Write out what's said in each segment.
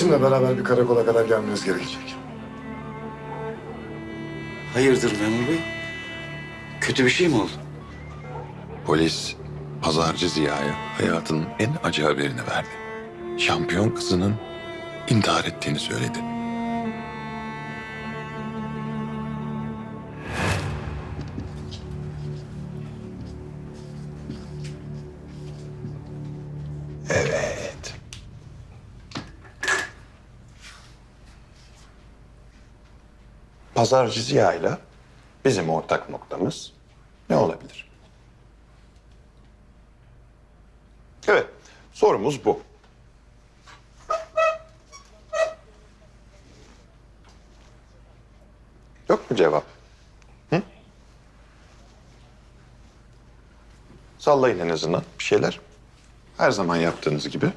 Bizimle beraber bir karakola kadar gelmeniz gerekecek. Hayırdır memur bey? Kötü bir şey mi oldu? Polis pazarcı Ziya'ya hayatının en acı haberini verdi. Şampiyon kızının intihar ettiğini söyledi. Pazarcı Ziya'yla bizim ortak noktamız ne olabilir? Evet, sorumuz bu. Yok mu cevap? Hı? Sallayın en azından bir şeyler. Her zaman yaptığınız gibi.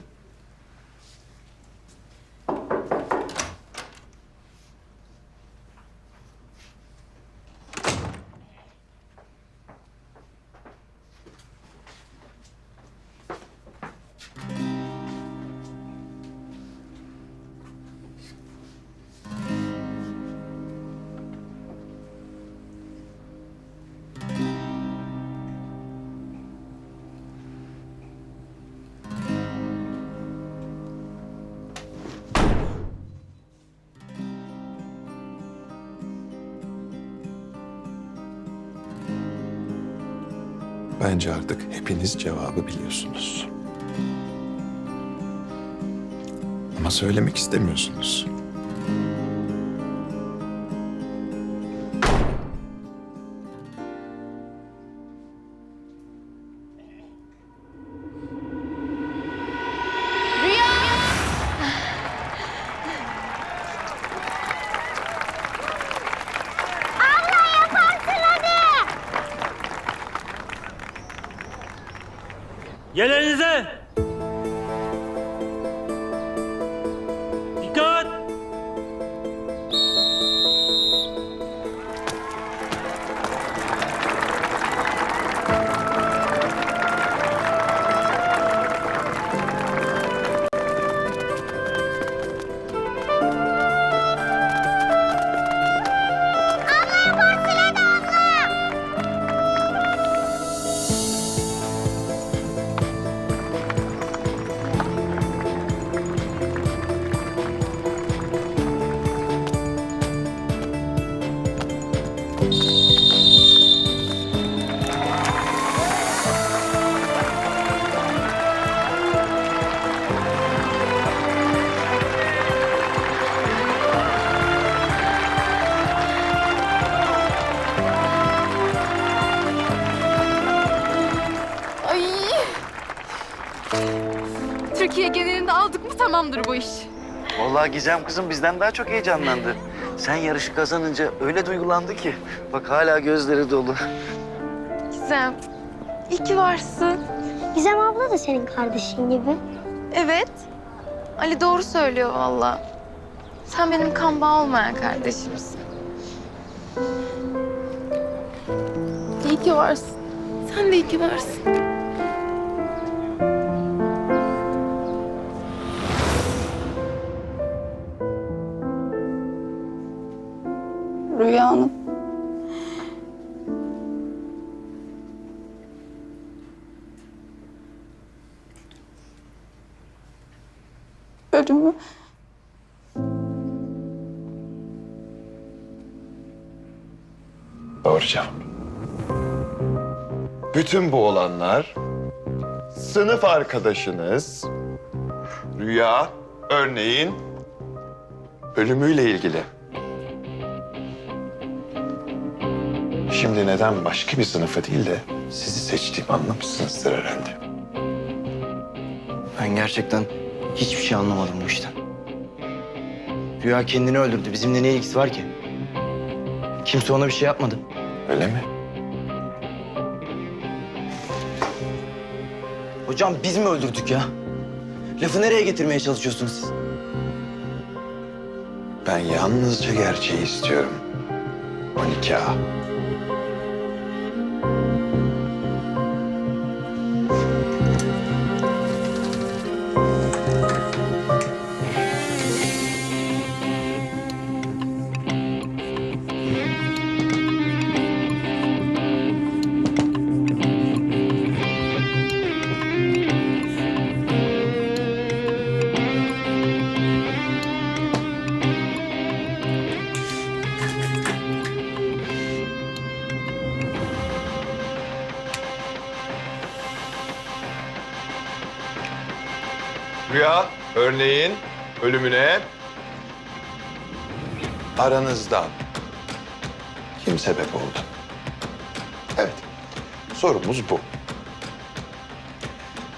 Bence artık hepiniz cevabı biliyorsunuz. Ama söylemek istemiyorsunuz. Yerlerinize! Tamamdır bu iş. Vallahi Gizem kızım bizden daha çok heyecanlandı. Sen yarışı kazanınca öyle duygulandı ki. Bak hala gözleri dolu. Gizem, iyi ki varsın. Gizem abla da senin kardeşin gibi. Evet. Ali doğru söylüyor valla. Sen benim kan bağı olmayan kardeşimsin. İyi ki varsın. Sen de iyi ki varsın. Rüya Hanım. Ölümü Doğru. Bütün bu olanlar sınıf arkadaşınız Rüya örneğin ölümüyle ilgili. Şimdi neden başka bir sınıfı değil de sizi seçtiğimi anlamışsınızdır herhalde. Ben gerçekten hiçbir şey anlamadım bu işten. Rüya kendini öldürdü. Bizimle ne ilgisi var ki? Kimse ona bir şey yapmadı. Öyle mi? Hocam biz mi öldürdük ya? Lafı nereye getirmeye çalışıyorsunuz siz? Ben yalnızca gerçeği istiyorum. 12 Rüya, örneğin ölümüne aranızdan kim sebep oldu? Evet, sorumuz bu.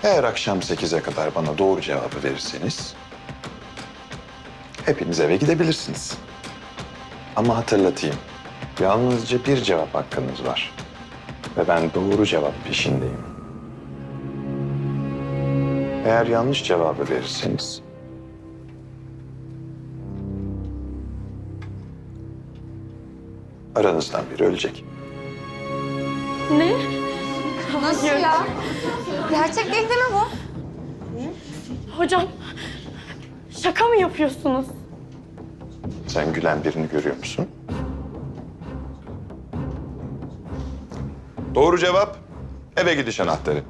Eğer akşam 8'e kadar bana doğru cevabı verirseniz hepiniz eve gidebilirsiniz. Ama hatırlatayım, yalnızca bir cevap hakkınız var. Ve ben doğru cevap peşindeyim. Eğer yanlış cevabı verirseniz... Aranızdan biri ölecek. Nasıl ya? Gerçek değil mi bu? Hocam şaka mı yapıyorsunuz? Sen gülen birini görüyor musun? Doğru cevap eve gidiş anahtarı.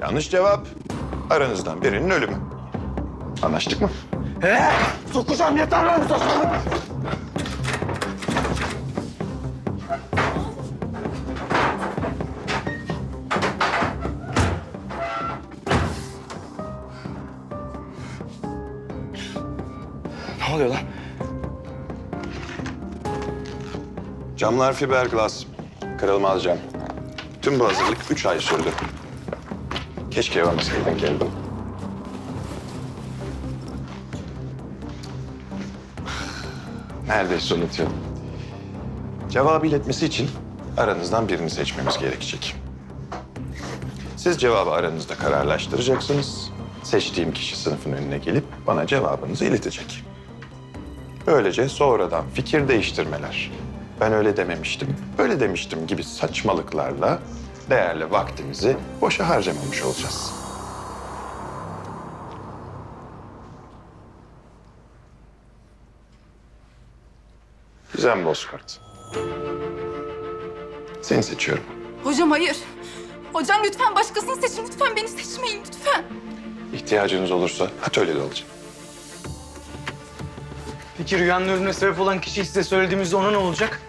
Yanlış cevap aranızdan birinin ölümü. Anlaştık mı? Sokacağım yeter lan sokacağım. Ne oluyor lan? Camlar fiberglass. Kırılmaz cam. Tüm bu hazırlık üç ay sürdü. Keşke yormasaydın geldim. Neredeyse unutuyordum. Cevabı iletmesi için aranızdan birini seçmemiz gerekecek. Siz cevabı aranızda kararlaştıracaksınız. Seçtiğim kişi sınıfın önüne gelip bana cevabınızı iletecek. Böylece sonradan fikir değiştirmeler. Ben öyle dememiştim, böyle demiştim gibi saçmalıklarla değerli vaktimizi boşa harcamamış olacağız. Gizem Bozkurt. Seni seçiyorum. Hocam hayır. Hocam lütfen başkasını seçin. Lütfen beni seçmeyin lütfen. İhtiyacınız olursa atölyede olacağım. Peki rüyanın ölümüne sebep olan kişiyi size söylediğimizde ona ne olacak?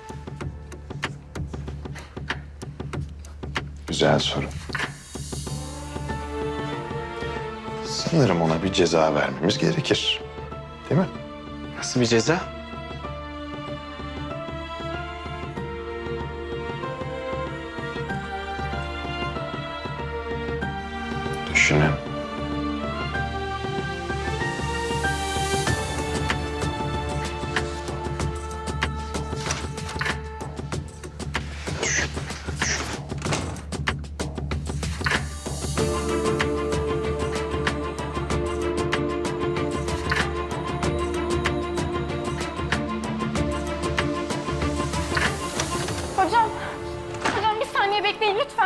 Güzel soru. Sanırım ona bir ceza vermemiz gerekir. Değil mi? Nasıl bir ceza?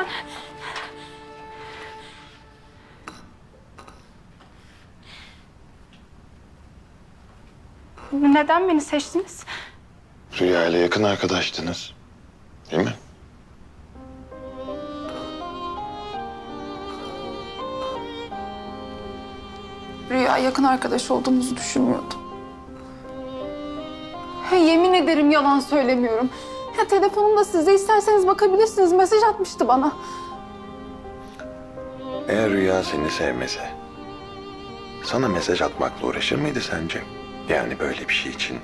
Lütfen. Neden beni seçtiniz? Rüya ile yakın arkadaştınız. Değil mi? Rüya yakın arkadaş olduğumuzu düşünmüyordum. Yemin ederim yalan söylemiyorum. Ya telefonumda size isterseniz bakabilirsiniz. Mesaj atmıştı bana. Eğer Rüya seni sevmese, sana mesaj atmakla uğraşır mıydı sence? Yani böyle bir şey için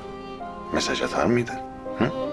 mesaj atar mıydı? Hı?